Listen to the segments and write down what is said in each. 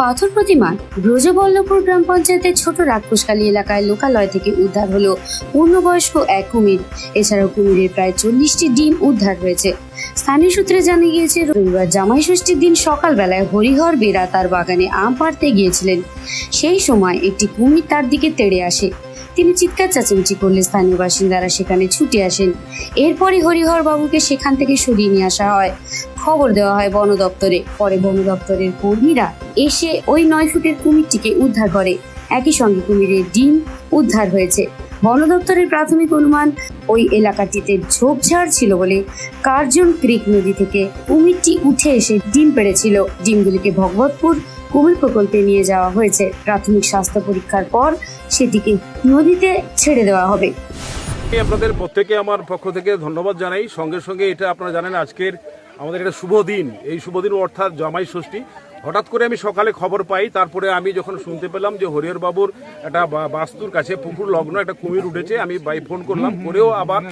পাথর প্রতিমা ব্রজবল্লভপুর গ্রাম পঞ্চায়েতের ছোট রাক্ষসকালী এলাকায় লোকালয় থেকে উদ্ধার হলো পূর্ণবয়স্ক এক কুমির। এছাড়াও কুমিরের প্রায় চল্লিশটি ডিম উদ্ধার হয়েছে। স্থানীয় সূত্রে জানা গিয়েছে, রবিবার জামাই ষষ্ঠীর দিন সকালবেলায় হরিহর বেরা তার বাগানে আম পাড়তে গিয়েছিলেন। সেই সময় একটি কুমির তার দিকে তেড়ে আসে। তিনি চিৎকার চেঁচামেচি করলে স্থানীয় বাসিন্দারা সেখানে ছুটে আসেন। এরপরই হরিহর বাবুকে সেখান থেকে সরিয়ে নিয়ে আসা হয়। খবর দেওয়া হয় বন দপ্তরে। পরে বন দপ্তরের কর্মীরা এসে ওই নয় ফুটের কুমিরটিকে উদ্ধার করে। একই সঙ্গে কুমিরের ডিম উদ্ধার হয়েছে। বন দপ্তরের প্রাথমিক অনুমান, ওই এলাকাটিতে ঝোপঝাড় ছিল বলে কার্জন ক্রিক নদী থেকে কুমিরটি উঠে এসে ডিম পেড়েছিল। ডিমগুলিকে ভগবতপুর কুমির প্রকল্পে নিয়ে যাওয়া হয়েছে। প্রাথমিক স্বাস্থ্য পরীক্ষার পর সেটিকে নদীতে ছেড়ে দেওয়া হবে। আপনাদের প্রত্যেকে আমার পক্ষ থেকে ধন্যবাদ জানাই। সঙ্গে সঙ্গে এটা আপনারা জানেন, আজকের আমাদের একটা শুভ দিন। এই শুভ দিন অর্থাৎ জামাই ষষ্ঠী। হঠাৎ করে আমি সকালে খবর পাই, তারপরে আমি যখন শুনতে পেলাম যে হরিহর বাবুর একটা বাস্তুর কাছে পুকুর লগ্ন, একটা কুমির উঠেছে, আমি বাই ফোন করলাম। করেও আবার,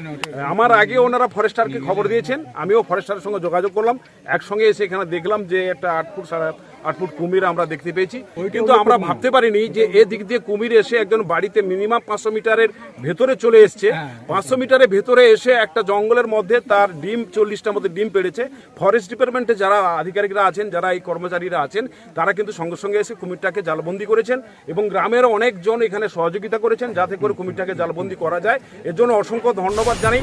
আমার আগে ওনারা ফরেস্টারকে খবর দিয়েছেন, আমিও ফরেস্টারের সঙ্গে যোগাযোগ করলাম। একসঙ্গে এসে এখানে দেখলাম যে একটা আট ফুট সাড়ে আট ফুট কুমির আমরা দেখতে পেয়েছি। কিন্তু আমরা ভাবতে পারিনি যে এ দিক দিয়ে কুমির এসে একজন বাড়িতে মিনিমাম পাঁচশো মিটারের ভেতরে চলে এসছে। পাঁচশো মিটারের ভেতরে এসে একটা জঙ্গলের মধ্যে তার ডিম চল্লিশটার মধ্যে ডিম পেড়েছে। ফরেস্ট ডিপার্টমেন্টে যারা আধিকারিকরা আছেন যারা এই কর্মচারীরা আছেন তারা কিন্তু সঙ্গে সঙ্গে এসে কুমিরটাকে জালবন্দি করেছেন এবং গ্রামের অনেকজন এখানে সহযোগিতা করেছেন যাতে করে কুমিরটাকে জালবন্দি করা যায়। এর জন্য অসংখ্য ধন্যবাদ জানাই।